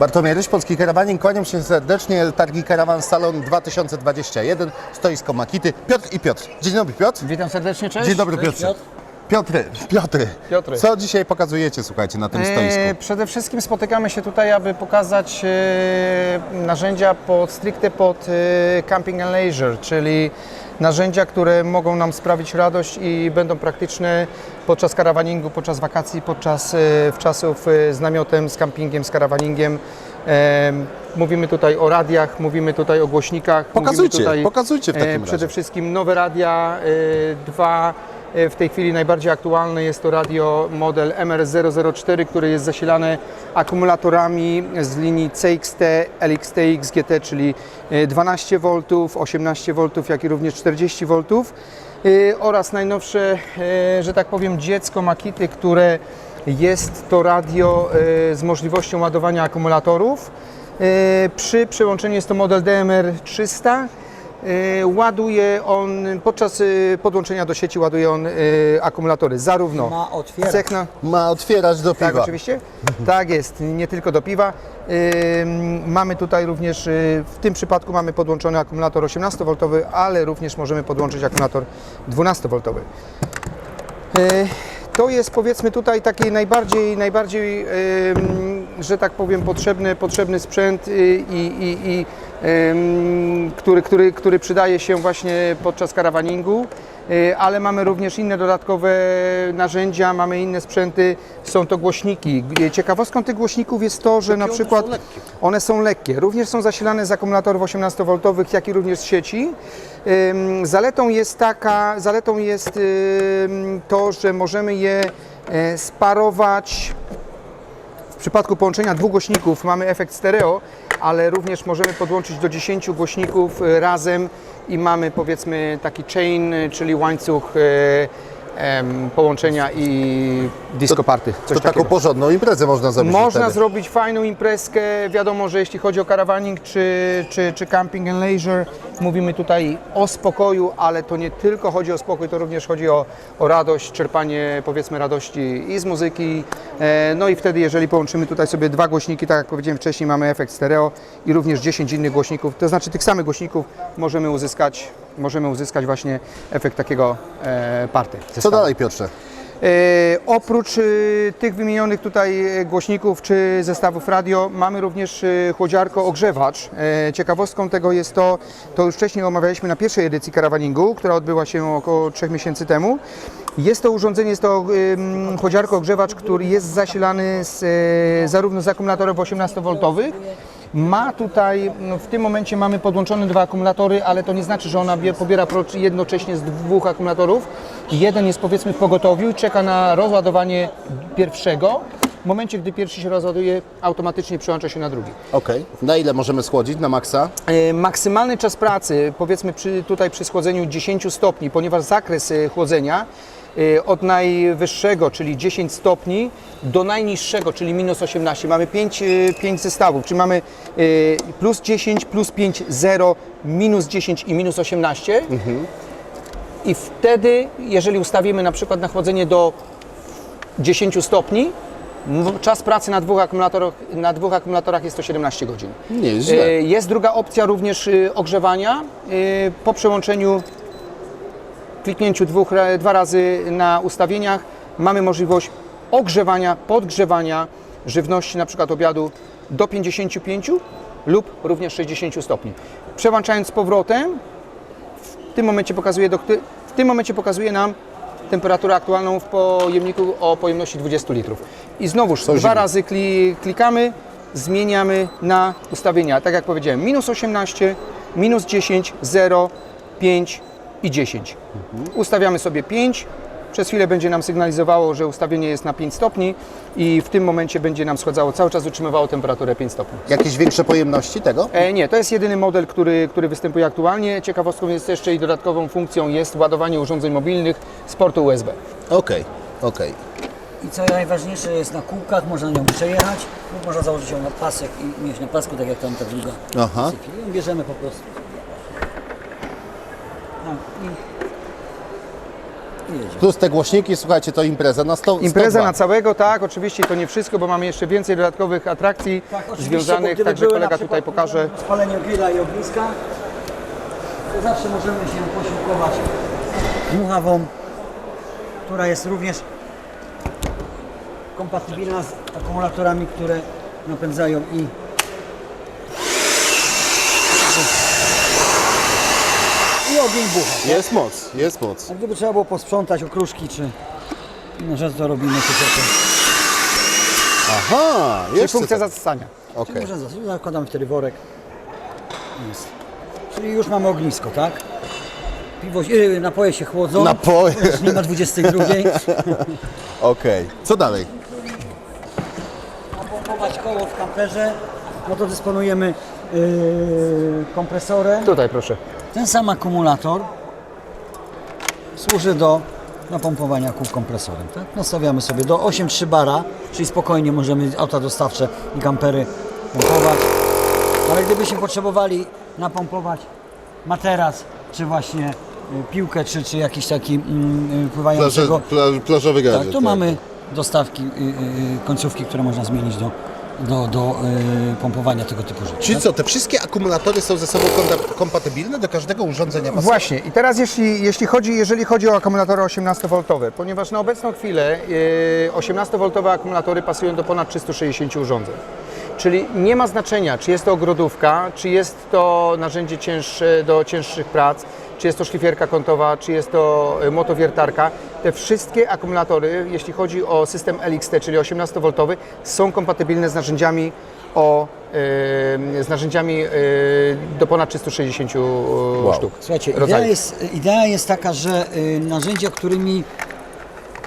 Bartłomiej Ryś, Polski Karawaning, kłaniam się serdecznie, targi Karawan Salon 2021, stoisko Makity, Piotr i Piotr. Dzień dobry Piotr. Witam serdecznie, cześć. Dzień dobry. Piotr. Piotry, Piotry, Piotry. co dzisiaj pokazujecie, słuchajcie, na tym E, stoisku? przede wszystkim spotykamy się tutaj, aby pokazać e, narzędzia pod, stricte pod e, camping and leisure, czyli narzędzia, które mogą nam sprawić radość i będą praktyczne podczas karawaningu, podczas wakacji, podczas e, w czasów e, z namiotem, z campingiem, z karawaningiem. E, mówimy tutaj o radiach, mówimy tutaj o głośnikach. Pokazujcie, tutaj, pokazujcie w takim razie. Przede wszystkim nowe radia, e, dwa E, W tej chwili najbardziej aktualne jest to radio model MR004, który jest zasilany akumulatorami z linii CXT, LXT, XGT, czyli e, 12 V, 18 V, jak i również 40 V e, oraz najnowsze, e, że tak powiem, dziecko Makity, które jest to radio e, z możliwością ładowania akumulatorów. Przy przełączeniu jest to model DMR 300. E, Ładuje on, podczas e, podłączenia do sieci ładuje on e, akumulatory zarówno Ma otwierać. cechna, Ma otwierać do piwa. tak oczywiście, tak jest, nie tylko do piwa. Mamy tutaj również, w tym przypadku mamy podłączony akumulator 18V, ale również możemy podłączyć akumulator 12V. Y, To jest powiedzmy tutaj taki najbardziej, najbardziej że tak powiem, potrzebny, potrzebny sprzęt y, i, i, i który, który, który przydaje się właśnie podczas karawaningu, Y, ale mamy również inne dodatkowe narzędzia, mamy inne sprzęty, są to głośniki. Ciekawostką tych głośników jest to, że na one przykład są lekkie. one są lekkie, również są zasilane z akumulatorów 18V, jak i również z sieci. Zaletą jest taka, zaletą jest to, że możemy je e, sparować w przypadku połączenia dwóch głośników mamy efekt stereo, ale również możemy podłączyć do 10 głośników e, razem i mamy powiedzmy taki chain, e, czyli łańcuch e, em, połączenia i disco party. Coś To taką takiego. porządną imprezę można zrobić Można wtedy. zrobić fajną imprezkę. Wiadomo, że jeśli chodzi o karawaning czy, czy, czy camping and leisure, mówimy tutaj o spokoju, ale to nie tylko chodzi o spokój, to również chodzi o, o radość, czerpanie powiedzmy radości i z muzyki. E, No i wtedy, jeżeli połączymy tutaj sobie dwa głośniki, tak jak powiedziałem wcześniej, mamy efekt stereo i również 10 innych głośników, to znaczy tych samych głośników możemy uzyskać, możemy uzyskać właśnie efekt takiego e, party. Co zestawu. dalej Piotrze? E, oprócz e, tych wymienionych tutaj e, głośników czy zestawów radio, mamy również e, chłodziarko ogrzewać. E, ciekawostką tego jest to, to już wcześniej omawialiśmy na pierwszej edycji karawaningu, która odbyła się około 3 miesięcy temu. Jest to urządzenie, jest to ym, chłodziarko ogrzewacz, który jest zasilany z, e, zarówno z akumulatorów 18V, ma tutaj, no w tym momencie mamy podłączone dwa akumulatory, ale to nie znaczy, że ona bie- pobiera pro- jednocześnie z dwóch akumulatorów. Jeden jest powiedzmy w pogotowiu i czeka na rozładowanie pierwszego. W momencie, gdy pierwszy się rozładuje, automatycznie przełącza się na drugi. Okej. Na ile możemy schłodzić? Na maksa? E, Maksymalny czas pracy, powiedzmy przy, tutaj przy schłodzeniu 10 stopni, ponieważ zakres e, chłodzenia od najwyższego, czyli 10 stopni, do najniższego, czyli minus 18. Mamy 5, 5 zestawów, czyli mamy e, plus 10, plus 5, 0, minus 10 i minus 18. I wtedy, jeżeli ustawimy na przykład na chłodzenie do 10 stopni, czas pracy na dwóch akumulatorach, na dwóch akumulatorach jest to 17 godzin. Nie jest źle. Jest druga opcja również y, ogrzewania. Y, Po przełączeniu, kliknięciu dwóch, dwa razy na ustawieniach mamy możliwość ogrzewania, podgrzewania żywności, na przykład obiadu do 55 lub również 60 stopni. Przełączając z powrotem, w tym momencie pokazuje, w tym momencie pokazuje nam temperaturę aktualną w pojemniku o pojemności 20 litrów. I znowuż dwa zimno. razy kli, klikamy, zmieniamy na ustawienia. Tak jak powiedziałem, minus 18, minus 10, 0, 5 i 10. Ustawiamy sobie 5. Przez chwilę będzie nam sygnalizowało, że ustawienie jest na 5 stopni i w tym momencie będzie nam schładzało, cały czas utrzymywało temperaturę 5 stopni. Jakieś większe pojemności tego? E, nie, to jest jedyny model, który, który występuje aktualnie. Ciekawostką jest jeszcze i dodatkową funkcją jest ładowanie urządzeń mobilnych z portu USB. Okej, okej. I co najważniejsze jest na kółkach, można nią przejechać, lub można założyć ją na pasek i mieć na pasku, tak jak tam ta druga. Aha. Bierzemy po prostu. No, i i jedzie. Plus te głośniki, słuchajcie, to impreza na 100 Impreza 102. na całego, tak, oczywiście to nie wszystko, bo mamy jeszcze więcej dodatkowych atrakcji Tak, oczywiście, bo związanych, gdyby także były na kolega przykład tutaj pokaże. Spalenie grilla i ogniska, to zawsze możemy się posiłkować dmuchawą, która jest również kompatybilna z akumulatorami, które napędzają i ogień bucha. Jest moc, jest moc. A gdyby trzeba było posprzątać okruszki czy inne rzeczy, to robimy to tylko. Aha, Czyli jeszcze funkcja tak. zasysania. Okej. Czyli można zas- zakładamy wtedy worek. Jest. Czyli już mamy ognisko, tak? Piwo, yy, napoje się chłodzą. Napoje. Już nie ma 22. Okej. Co dalej? Pompować koło w kamperze, no to dysponujemy yy, kompresorem. Tutaj proszę. Ten sam akumulator służy do napompowania kół kompresorem. Tak? Nastawiamy sobie do 8,3 bara, czyli spokojnie możemy auta dostawcze i kampery pompować. Ale gdybyśmy potrzebowali napompować materac, czy właśnie y, piłkę, czy, czy jakiś taki mm, y, pływającego, plażowy gadżet. tak, to mamy dostawki, y, y, y, końcówki, które można zmienić do, do, do y, pompowania tego typu rzeczy. Czyli co, te wszystkie akumulatory są ze sobą konta- kompatybilne do każdego urządzenia pasywnego? Właśnie i teraz jeśli, jeśli chodzi, jeżeli chodzi o akumulatory 18V, ponieważ na obecną chwilę e, 18V akumulatory pasują do ponad 360 urządzeń. Czyli nie ma znaczenia, czy jest to ogrodówka, czy jest to narzędzie cięższe do cięższych prac, czy jest to szlifierka kątowa, czy jest to e, motowiertarka. Te wszystkie akumulatory, jeśli chodzi o system LXT, czyli 18V, są kompatybilne z narzędziami o e, z narzędziami e, do ponad 360 sztuk. Słuchajcie, idea jest, idea jest taka, że narzędzia, którymi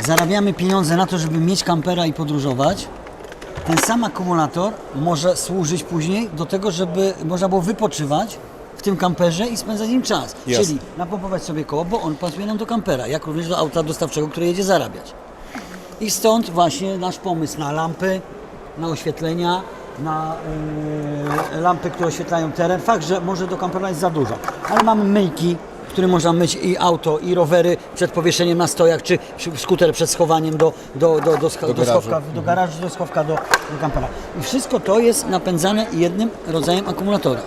zarabiamy pieniądze na to, żeby mieć kampera i podróżować, ten sam akumulator może służyć później do tego, żeby można było wypoczywać tym kamperze i spędzać nim czas. Jasne. Czyli napompować sobie koło, bo on pasuje nam do kampera, jak również do auta dostawczego, które jedzie zarabiać. I stąd właśnie nasz pomysł na lampy, na oświetlenia, na yy, lampy, które oświetlają teren. Fakt, że może do kampera jest za dużo, ale mamy myjki, które można myć i auto, i rowery przed powieszeniem na stojach, czy skuter przed schowaniem do, do, do, do, do, garażu. schowka, do garażu, do schowka, do, do kampera. I wszystko to jest napędzane jednym rodzajem akumulatora.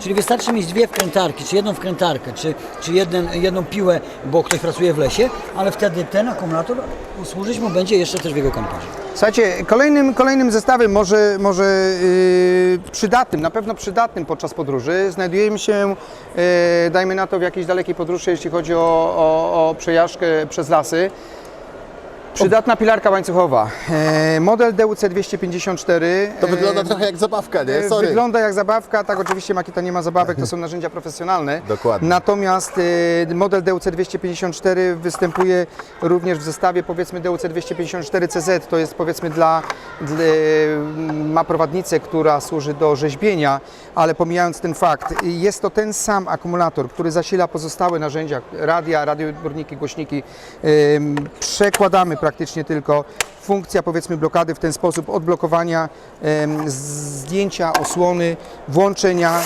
Czyli wystarczy mieć dwie wkrętarki, czy jedną wkrętarkę, czy, czy jeden, jedną piłę, bo ktoś pracuje w lesie, ale wtedy ten akumulator służyć mu będzie jeszcze też w jego kamperze. Słuchajcie, kolejnym, kolejnym zestawem, może, może yy, przydatnym, na pewno przydatnym podczas podróży, znajdujemy się, yy, dajmy na to, w jakiejś dalekiej podróży, jeśli chodzi o, o, o przejażdżkę przez lasy. Przydatna pilarka łańcuchowa. E, model DUC 254. To e, wygląda trochę jak zabawka, nie? E, Sorry. Wygląda jak zabawka, tak oczywiście Makita nie ma zabawek, to są narzędzia profesjonalne. Dokładnie. Natomiast e, model DUC 254 występuje również w zestawie powiedzmy DUC 254 CZ, to jest powiedzmy dla, dla ma prowadnicę, która służy do rzeźbienia, ale pomijając ten fakt, jest to ten sam akumulator, który zasila pozostałe narzędzia, radia, radioodbiorniki, głośniki. Przekładamy praktycznie tylko funkcja powiedzmy blokady w ten sposób odblokowania, zdjęcia osłony, włączenia.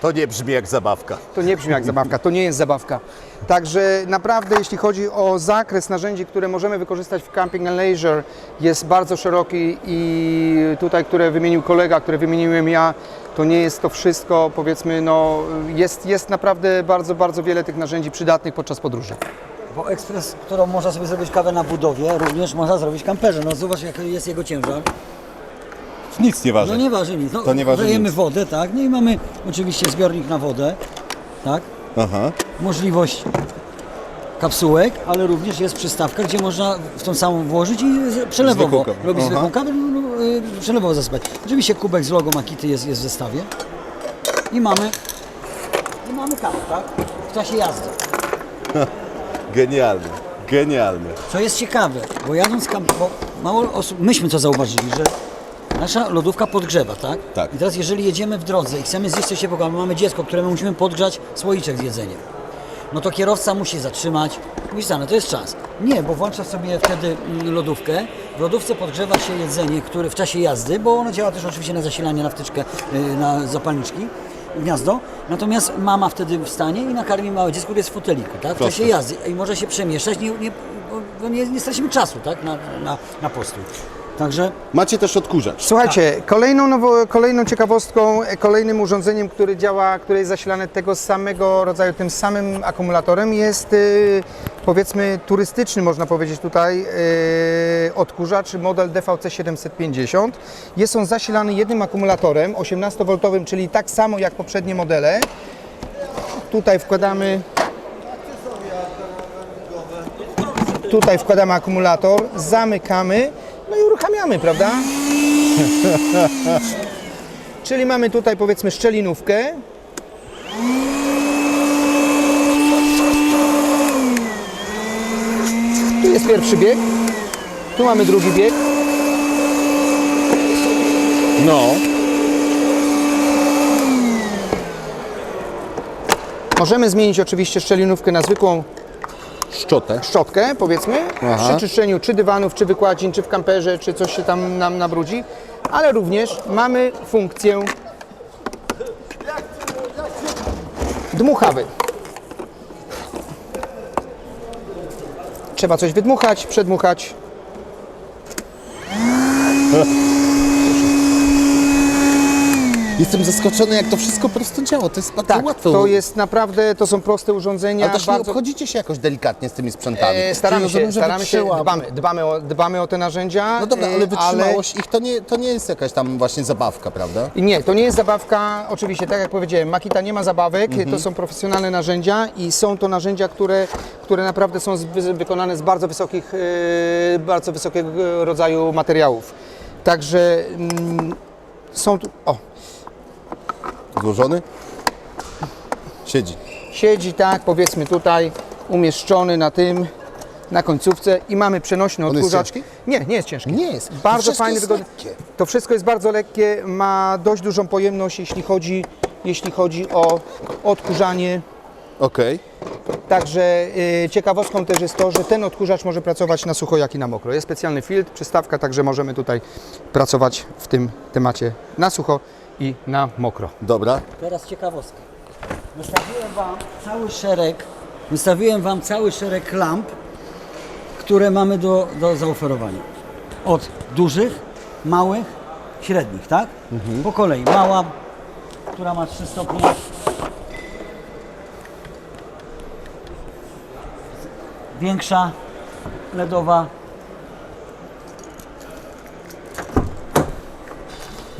To nie brzmi jak zabawka. To nie brzmi jak zabawka, to nie jest zabawka. Także naprawdę jeśli chodzi o zakres narzędzi, które możemy wykorzystać w Camping and Leisure jest bardzo szeroki i tutaj, które wymienił kolega, które wymieniłem ja, to nie jest to wszystko, powiedzmy, no jest, jest naprawdę bardzo, bardzo wiele tych narzędzi przydatnych podczas podróży. Bo ekspres, którą można sobie zrobić kawę na budowie, również można zrobić kamperze. No zobacz jaki jest jego ciężar. Nic nie waży. No nie waży nic. No, To nie waży Dajemy nic. wodę, tak? No i mamy oczywiście zbiornik na wodę, tak? Aha. Możliwość kapsułek, ale również jest przystawka, gdzie można w tą samą włożyć i przelewowo Zwykłą kawę. robić Aha. zwykłą kawę, no, no, y, przelewowo zasypać. Oczywiście kubek z logo Makity jest, jest w zestawie i mamy, i mamy kawę, tak? W czasie jazdy. Genialny. Genialny. Co jest ciekawe, bo jadąc kam, bo mało osób, myśmy to zauważyli, że nasza lodówka podgrzewa, tak? Tak. I teraz jeżeli jedziemy w drodze i chcemy zjeść coś ciepłego, mamy dziecko, któremu musimy podgrzać słoiczek z jedzeniem, no to kierowca musi zatrzymać, mówi stanę, to jest czas. Nie, bo włącza sobie wtedy mm, lodówkę, w lodówce podgrzewa się jedzenie, które w czasie jazdy, bo ono działa też oczywiście na zasilanie, na wtyczkę, y, na zapalniczki gniazdo, natomiast mama wtedy wstanie i nakarmi małe dziecko, które jest w foteliku, tak? W czasie jazdy i może się przemieszczać, nie, nie, nie, nie stracimy czasu, tak? Na, na, na postój. Także Macie też odkurzacz. Słuchajcie, kolejną, nowo, kolejną ciekawostką, kolejnym urządzeniem, które działa, które jest zasilane tego samego rodzaju, tym samym akumulatorem jest y, powiedzmy turystyczny, można powiedzieć tutaj, y, odkurzacz model DVC 750. Jest on zasilany jednym akumulatorem 18V, czyli tak samo jak poprzednie modele. Tutaj wkładamy Tutaj wkładamy akumulator, zamykamy, prawda? Czyli mamy tutaj powiedzmy szczelinówkę. Tu jest pierwszy bieg, tu mamy drugi bieg. No. Możemy zmienić oczywiście szczelinówkę na zwykłą Szczotę. szczotkę, powiedzmy, Aha. przy czyszczeniu czy dywanów, czy wykładzin, czy w kamperze, czy coś się tam nam nabrudzi, ale również mamy funkcję dmuchawy. Trzeba coś wydmuchać, przedmuchać. Jestem zaskoczony, jak to wszystko prosto działa. To jest bardzo Tak, łatwo. to jest naprawdę, to są proste urządzenia. Ale też nie bardzo- obchodzicie się jakoś delikatnie z tymi sprzętami. E, staramy Czyli się, rozumiem, że staramy się, wytrzyma- dbamy, dbamy, o, dbamy o te narzędzia. No dobra, e, ale wytrzymałość ich to nie, to nie jest jakaś tam właśnie zabawka, prawda? Nie, to nie jest zabawka. Oczywiście, tak jak powiedziałem, Makita nie ma zabawek, to są profesjonalne narzędzia i są to narzędzia, które, które naprawdę są z, wy- wykonane z bardzo wysokich, e, bardzo wysokiego rodzaju materiałów. Także mm, są tu. O, Złożony? Siedzi. siedzi tak, powiedzmy tutaj, umieszczony na tym, na końcówce i mamy przenośny On jest odkurzacz. ciężki? Nie, nie jest ciężki. Nie jest. To Bardzo wszystko fajny, jest wygodny. lekkie. To wszystko jest bardzo lekkie, ma dość dużą pojemność, jeśli chodzi, jeśli chodzi o odkurzanie. Okej. Także y, ciekawostką też jest to, że ten odkurzacz może pracować na sucho, jak i na mokro. Jest specjalny filtr, przystawka, także możemy tutaj pracować w tym temacie na sucho i na mokro. Dobra. Teraz ciekawostka. Wystawiłem Wam cały szereg, wystawiłem Wam cały szereg lamp, które mamy do, do zaoferowania. Od dużych, małych, średnich, tak? Po kolei. Mała, która ma 3 stopnie. Większa, LEDowa.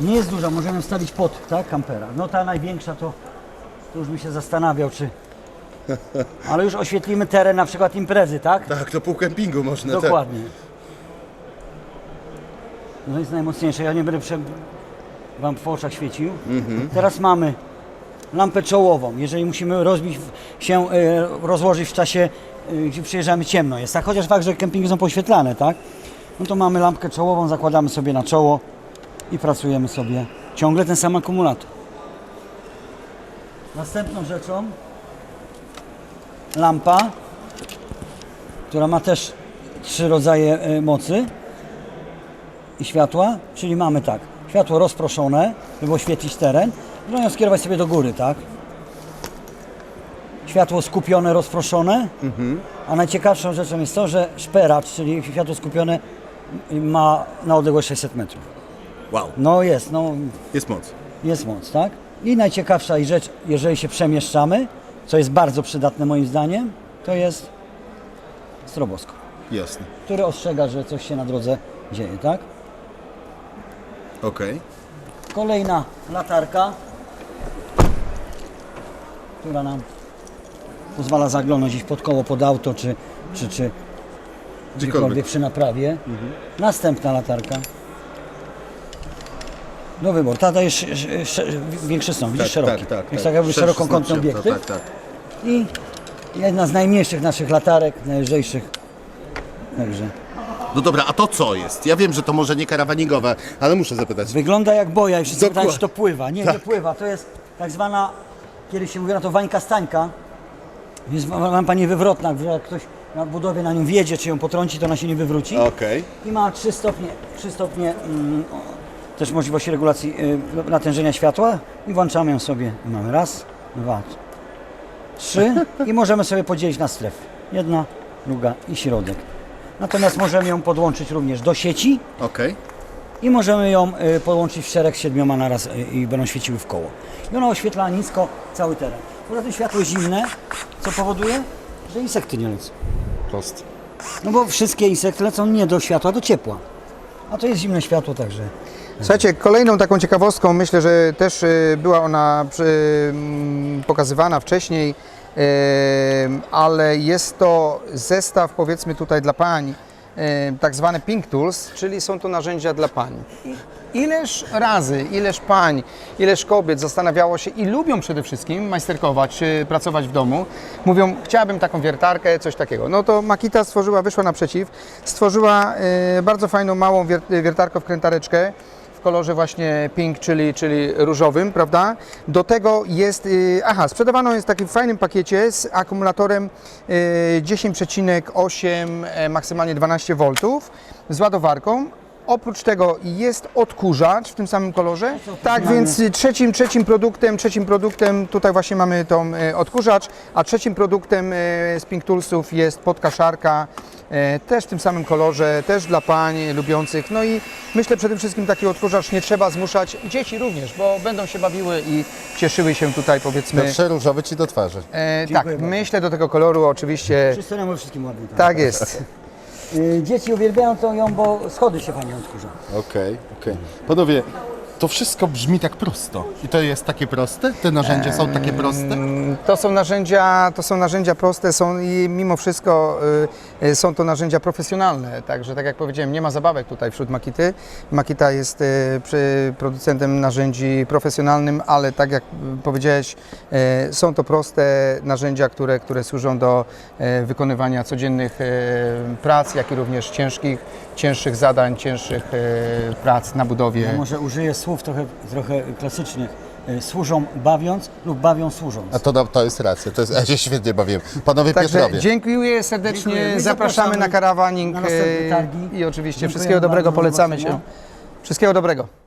Nie jest duża, możemy wstawić pod, tak, kampera. No ta największa to, to już bym się zastanawiał, czy... Ale już oświetlimy teren na przykład imprezy, tak? Tak, to pół kempingu można. Dokładnie. No jest najmocniejsze, ja nie będę prze... Wam w oczach świecił. Teraz mamy lampę czołową. Jeżeli musimy rozbić w- się, e, rozłożyć w czasie, e, gdzie przyjeżdżamy ciemno jest, tak? Chociaż fakt, że kempingi są poświetlane, tak? No to mamy lampkę czołową, zakładamy sobie na czoło i pracujemy sobie ciągle ten sam akumulator. Następną rzeczą lampa, która ma też trzy rodzaje e, mocy i światła, czyli mamy tak, światło rozproszone, żeby oświetlić teren, można ją skierować sobie do góry, tak? Światło skupione, rozproszone, a najciekawszą rzeczą jest to, że szperacz, czyli światło skupione ma na odległość 600 metrów. Wow. No jest, no Jest moc. jest moc, tak? I najciekawsza i rzecz, jeżeli się przemieszczamy, co jest bardzo przydatne moim zdaniem, to jest stroboskop, Jasne. który ostrzega, że coś się na drodze dzieje, tak? Okej. Kolejna latarka, która nam pozwala zaglądać gdzieś pod koło, pod auto, czy, czy, czy gdziekolwiek przy naprawie. Następna latarka. No wybór, tata jest sz- sz- sz- większy są, widzisz, szeroki. Jest tak jakby szerokokątny obiektyw. Tak, tak. I jedna z najmniejszych naszych latarek, najlżejszych. Także No dobra, a to co jest? Ja wiem, że to może nie karawaningowe, ale muszę zapytać. wygląda jak boja i wszyscy pytają, Dokładnie. czy to pływa. Nie, nie pływa. To jest tak zwana, kiedyś się mówiło na to wańka stańka. Jest lampa niewywrotna, że jak ktoś na budowie na nią wjedzie, czy ją potrąci, to ona się nie wywróci. Okej. I ma 3 stopnie, 3 stopnie mm, też możliwości regulacji y, natężenia światła i włączamy ją sobie. Mamy raz, dwa, trzy i możemy sobie podzielić na strefy. Jedna, druga i środek. Natomiast możemy ją podłączyć również do sieci Okej. i możemy ją y, podłączyć w szereg z siedmioma naraz y, i będą świeciły w koło. I ona oświetla nisko cały teren. Poza tym światło zimne, co powoduje, że insekty nie lecą. Prost. No bo wszystkie insekty lecą nie do światła, do ciepła. A to jest zimne światło, także Słuchajcie, kolejną taką ciekawostką, myślę, że też y, była ona mm, pokazywana wcześniej, y, ale jest to zestaw powiedzmy tutaj dla pań, y, tak zwane Pink Tools, czyli są to narzędzia dla pań. Ileż razy, ileż pań, ileż kobiet zastanawiało się i lubią przede wszystkim majsterkować, pracować w domu. Mówią, chciałabym taką wiertarkę, coś takiego. No to Makita stworzyła, wyszła naprzeciw, stworzyła bardzo fajną, małą wier- wiertarkę wkrętareczkę, w kolorze właśnie pink, czyli, czyli różowym, prawda? Do tego jest, y, aha, sprzedawaną jest w takim fajnym pakiecie z akumulatorem y, 10,8, e, maksymalnie 12 V z ładowarką. Oprócz tego jest odkurzacz w tym samym kolorze. Tak, więc y, trzecim, trzecim produktem, trzecim produktem tutaj właśnie mamy tą y, odkurzacz, a trzecim produktem y, z Pink Toolsów jest podkaszarka, też w tym samym kolorze, też dla pań lubiących. No i myślę przede wszystkim taki odkurzacz nie trzeba zmuszać, dzieci również, bo będą się bawiły i cieszyły się tutaj powiedzmy. Piotrze, różowy ci do twarzy. E, tak, bardzo. myślę do tego koloru oczywiście. przystojnemu wszystkim ładnie. Tak jest. Y, Dzieci uwielbiają to ją, bo schody się fajnie odkurza. Okej, okej. Panowie, to wszystko brzmi tak prosto. I to jest takie proste? Te narzędzia są takie proste? To są narzędzia, to są narzędzia proste, są i mimo wszystko y, y, są to narzędzia profesjonalne. Także tak jak powiedziałem, nie ma zabawek tutaj wśród Makity. Makita jest y, producentem narzędzi profesjonalnym, ale tak jak y, powiedziałeś, y, są to proste narzędzia, które, które służą do y, wykonywania codziennych y, prac, jak i również ciężkich, cięższych zadań, cięższych y, prac na budowie. Ja może użyję słów trochę, trochę klasycznych. Y, Służą bawiąc lub bawią służąc. A to, no, to jest racja, to jest, ja się świetnie bawiłem. Panowie Także Piotrowie, dziękuję serdecznie, Dziękuję. My zapraszamy na karawaning na e, i oczywiście Dziękujemy wszystkiego dobrego polecamy się. Wszystkiego dobrego.